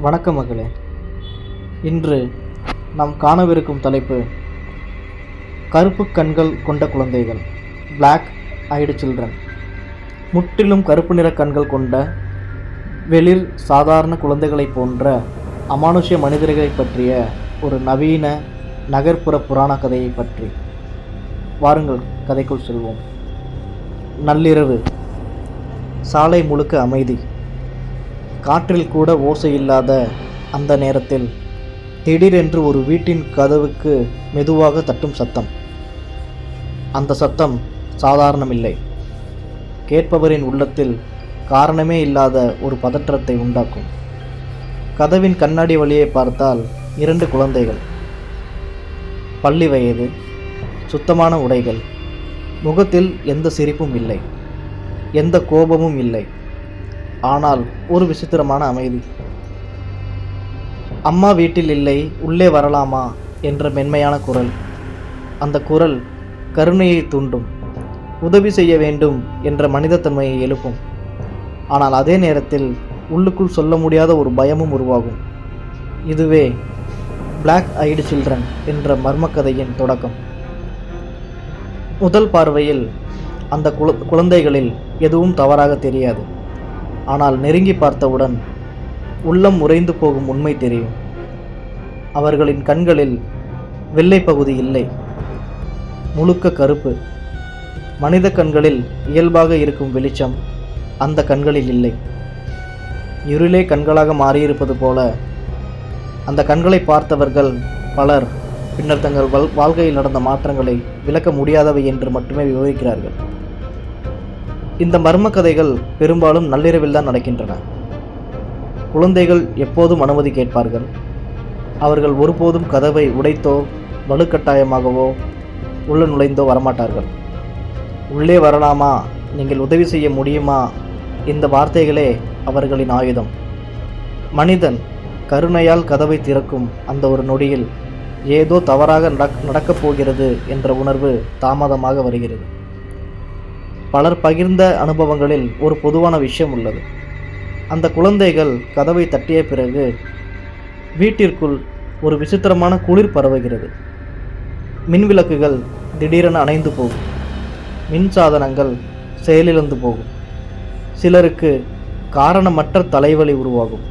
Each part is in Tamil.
வணக்கம் மகளே. இன்று நாம் காணவிருக்கும் தலைப்பு கருப்பு கண்கள் கொண்ட குழந்தைகள் பிளாக் ஐடு சில்ட்ரன் முற்றிலும் கருப்பு நிற கண்கள் கொண்ட வெளிர் சாதாரண குழந்தைகளைப் போன்ற அமானுஷ்ய மனிதர்களைப் பற்றிய ஒரு நவீன நகர்ப்புற புராண கதையை பற்றி வாருங்கள் கதைக்குள் செல்வோம். நள்ளிரவு சாலை முழுக்க அமைதி. காற்றில் கூட ஓசை இல்லாத அந்த நேரத்தில் திடீரென்று ஒரு வீட்டின் கதவுக்கு மெதுவாக தட்டும் சத்தம். அந்த சத்தம் சாதாரணமில்லை. கேட்பவரின் உள்ளத்தில் காரணமே இல்லாத ஒரு பதற்றத்தை உண்டாக்கும். கதவின் கண்ணாடி வழியை பார்த்தால் இரண்டு குழந்தைகள். பள்ளி வயது சுத்தமான உடைகள் முகத்தில் எந்த சிரிப்பும் இல்லை எந்த கோபமும் இல்லை. ஆனால் ஒரு விசித்திரமான அமைதி. அம்மா வீட்டில் இல்லை உள்ளே வரலாமா? என்ற மென்மையான குரல். அந்த குரல் கருணையை தூண்டும் உதவி செய்ய வேண்டும் என்ற மனிதத்தன்மையை எழுப்பும். ஆனால் அதே நேரத்தில் உள்ளுக்குள் சொல்ல முடியாத ஒரு பயமும் உருவாகும். இதுவே பிளாக் ஐடு சில்ட்ரன் என்ற மர்மக்கதையின் தொடக்கம். முதல் பார்வையில் அந்த குழ குழந்தைகளில் எதுவும் தவறாக தெரியாது. ஆனால் நெருங்கி பார்த்தவுடன் உள்ளம் உறைந்து போகும் உண்மை தெரியும். அவர்களின் கண்களில் வெள்ளை பகுதி இல்லை. முழுக்க கருப்பு. மனித கண்களில் இயல்பாக இருக்கும் வெளிச்சம் அந்த கண்களில் இல்லை. இருளே கண்களாக மாறியிருப்பது போல அந்த கண்களை பார்த்தவர்கள் பலர் பின்னர் தங்கள் வாழ்க்கையில் நடந்த மாற்றங்களை விளக்க முடியாதவை என்று மட்டுமே விவரிக்கிறார்கள். இந்த மர்ம கதைகள் பெரும்பாலும் நள்ளிரவில் தான் நடக்கின்றன. குழந்தைகள் எப்போதும் அனுமதி கேட்பார்கள். அவர்கள் ஒருபோதும் கதவை உடைத்தோ வலுக்கட்டாயமாகவோ உள்ள நுழைந்தோ வரமாட்டார்கள். உள்ளே வரலாமா? நீங்கள் உதவி செய்ய முடியுமா? இந்த வார்த்தைகளே அவர்களின் ஆயுதம். மனிதன் கருணையால் கதவை திறக்கும் அந்த ஒரு நொடியில் ஏதோ தவறாக நடக் நடக்கப் போகிறது என்ற உணர்வு தாமதமாக வருகிறது. பலர் பகிர்ந்த அனுபவங்களில் ஒரு பொதுவான விஷயம் உள்ளது. அந்த குழந்தைகள் கதவை தட்டிய பிறகு வீட்டிற்குள் ஒரு விசித்திரமான குளிர் பரவுகிறது. மின்விளக்குகள் திடீரென அணைந்து போகும். மின் சாதனங்கள் செயலிழந்து போகும். சிலருக்கு காரணமற்ற தலைவலி உருவாகும்.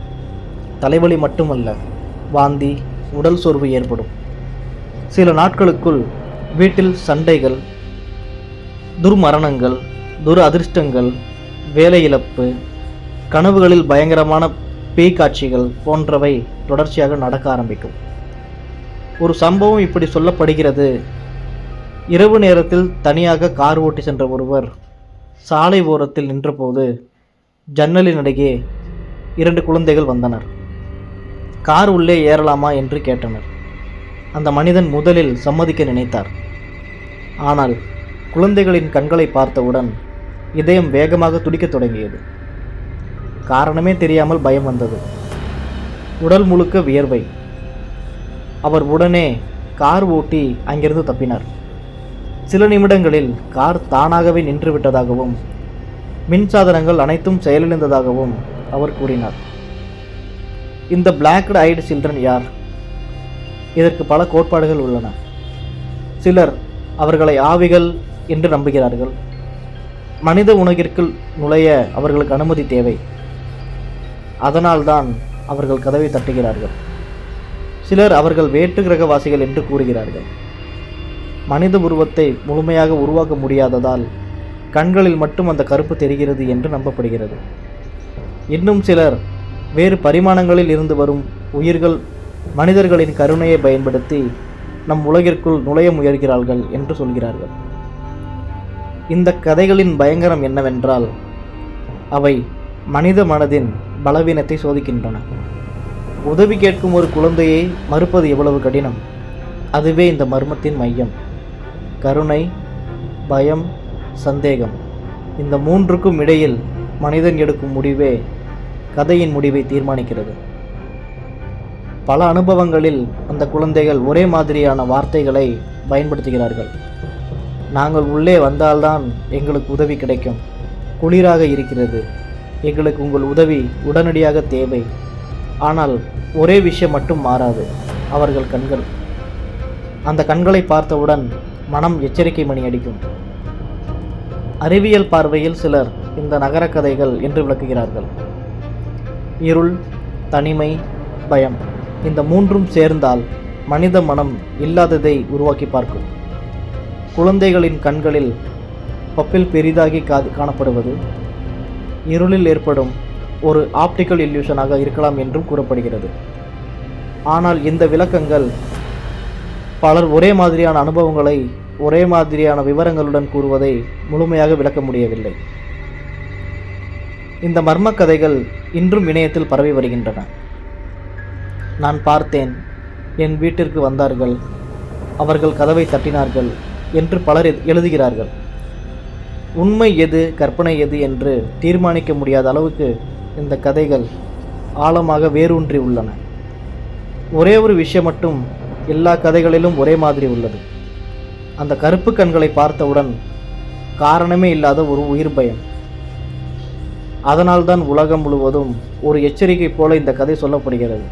தலைவலி மட்டுமல்ல வாந்தி உடல் சோர்வு ஏற்படும். சில நாட்களுக்குள் வீட்டில் சண்டைகள் துர்மரணங்கள் துர் அதிர்ஷ்டங்கள் வேலை இழப்பு கனவுகளில் பயங்கரமான பேய் காட்சிகள் போன்றவை தொடர்ச்சியாக நடக்க ஆரம்பிக்கும். ஒரு சம்பவம் இப்படி சொல்லப்படுகிறது. இரவு நேரத்தில் தனியாக கார் ஓட்டி சென்ற ஒருவர் சாலை ஓரத்தில் நின்றபோது ஜன்னலின் அருகே இரண்டு குழந்தைகள் வந்தனர். கார் உள்ளே ஏறலாமா என்று கேட்டனர். அந்த மனிதன் முதலில் சம்மதிக்க நினைத்தார். ஆனால் குழந்தைகளின் கண்களை பார்த்தவுடன் இதயம் வேகமாக துடிக்கத் தொடங்கியது. காரணமே தெரியாமல் பயம் வந்தது. உடல் முழுக்க வியர்வை. அவர் உடனே கார் ஓட்டி அங்கிருந்து தப்பினார். சில நிமிடங்களில் கார் தானாகவே நின்று விட்டதாகவும் மின்சாதனங்கள் அனைத்தும் செயலிழந்ததாகவும் அவர் கூறினார். இந்த பிளாக்டு ஐடு சில்ட்ரன் யார்? இதற்கு பல கோட்பாடுகள் உள்ளன. சிலர் அவர்களை ஆவிகள் என்று நம்புகிறார்கள். மனித உணவிற்குள் நுழைய அவர்களுக்கு அனுமதி தேவை. அதனால்தான் அவர்கள் கதவை தட்டுகிறார்கள். சிலர் அவர்கள் வேற்று கிரகவாசிகள் என்று கூறுகிறார்கள். மனித உருவத்தை முழுமையாக உருவாக்க முடியாததால் கண்களில் மட்டும் அந்த கருப்பு தெரிகிறது என்று நம்பப்படுகிறது. இன்னும் சிலர் வேறு பரிமாணங்களில் இருந்து வரும் உயிர்கள் மனிதர்களின் கருணையை பயன்படுத்தி நம் உலகிற்குள் நுழைய முயல்கிறார்கள் என்று சொல்கிறார்கள். இந்த கதைகளின் பயங்கரம் என்னவென்றால் அவை மனித மனதின் பலவீனத்தை சோதிக்கின்றன. உதவி கேட்கும் ஒரு குழந்தையை மறுப்பது எவ்வளவு கடினம்? அதுவே இந்த மர்மத்தின் மையம். கருணை பயம் சந்தேகம். இந்த மூன்றுக்கும் இடையில் மனிதன் எடுக்கும் முடிவே கதையின் முடிவை தீர்மானிக்கிறது. பல அனுபவங்களில் அந்த குழந்தைகள் ஒரே மாதிரியான வார்த்தைகளை பயன்படுத்துகிறார்கள். நாங்கள் உள்ளே வந்தால்தான் எங்களுக்கு உதவி கிடைக்கும். குளிராக இருக்கிறது. எங்களுக்கு உங்கள் உதவி உடனடியாக தேவை. ஆனால் ஒரே விஷயம் மட்டும் மாறாது. அவர்கள் கண்கள். அந்த கண்களை பார்த்தவுடன் மனம் எச்சரிக்கை மணி அடிக்கும். அறிவியல் பார்வையில் சிலர் இந்த நகர கதைகள் என்று விளக்குகிறார்கள். இருள் தனிமை பயம் இந்த மூன்றும் சேர்ந்தால் மனித மனம் இல்லாததை உருவாக்கி பார்க்கும். குழந்தைகளின் கண்களில் பப்பில் பெரிதாகி கா- காணப்படுவது இருளில் ஏற்படும் ஒரு ஆப்டிக்கல் இல்யூஷனாக இருக்கலாம் என்றும் கூறப்படுகிறது. ஆனால் இந்த விளக்கங்கள் பலர் ஒரே மாதிரியான அனுபவங்களை ஒரே மாதிரியான விவரங்களுடன் கூறுவதை முழுமையாக விளக்க முடியவில்லை. இந்த மர்ம கதைகள் இன்றும் இணையத்தில் பரவி வருகின்றன. நான் பார்த்தேன். என் வீட்டிற்கு வந்தார்கள். அவர்கள் கதவை தட்டினார்கள். என்று பலர் எழுதுகிறார்கள். உண்மை எது கற்பனை எது என்று தீர்மானிக்க முடியாத அளவுக்கு இந்த கதைகள் ஆழமாக வேரூன்றி உள்ளன. ஒரே ஒரு விஷயம் மட்டும் எல்லா கதைகளிலும் ஒரே மாதிரி உள்ளது. அந்த கருப்பு கண்களை பார்த்தவுடன் காரணமே இல்லாத ஒரு உயிர் பயம். அதனால்தான் உலகம் முழுவதும் ஒரு எச்சரிக்கை போல இந்த கதை சொல்லப்படுகிறது.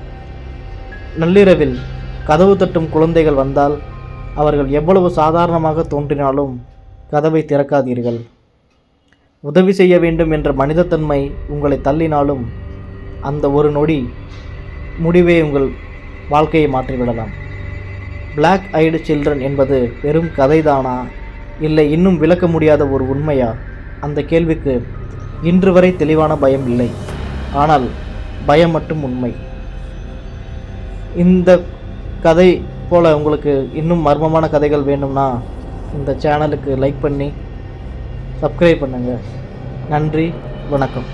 நள்ளிரவில் கதவு தட்டும் குழந்தைகள் வந்தால் அவர்கள் எவ்வளவு சாதாரணமாக தோன்றினாலும் கதவை திறக்காதீர்கள். உதவி செய்ய வேண்டும் என்ற மனிதத்தன்மை உங்களை தள்ளினாலும் அந்த ஒரு நொடி முடிவே உங்கள் வாழ்க்கையை மாற்றிவிடலாம். பிளாக் ஐடு சில்ட்ரன் என்பது வெறும் கதைதானா? இல்லை இன்னும் விளக்க முடியாத ஒரு உண்மையா? அந்த கேள்விக்கு இன்று வரை தெளிவான பயம் இல்லை. ஆனால் பயம் மட்டும் உண்மை. இந்த கதை போல் உங்களுக்கு இன்னும் மர்மமான கதைகள் வேணும்னா இந்த சேனலுக்கு லைக் பண்ணி சப்ஸ்கிரைப் பண்ணுங்கள் நன்றி வணக்கம்.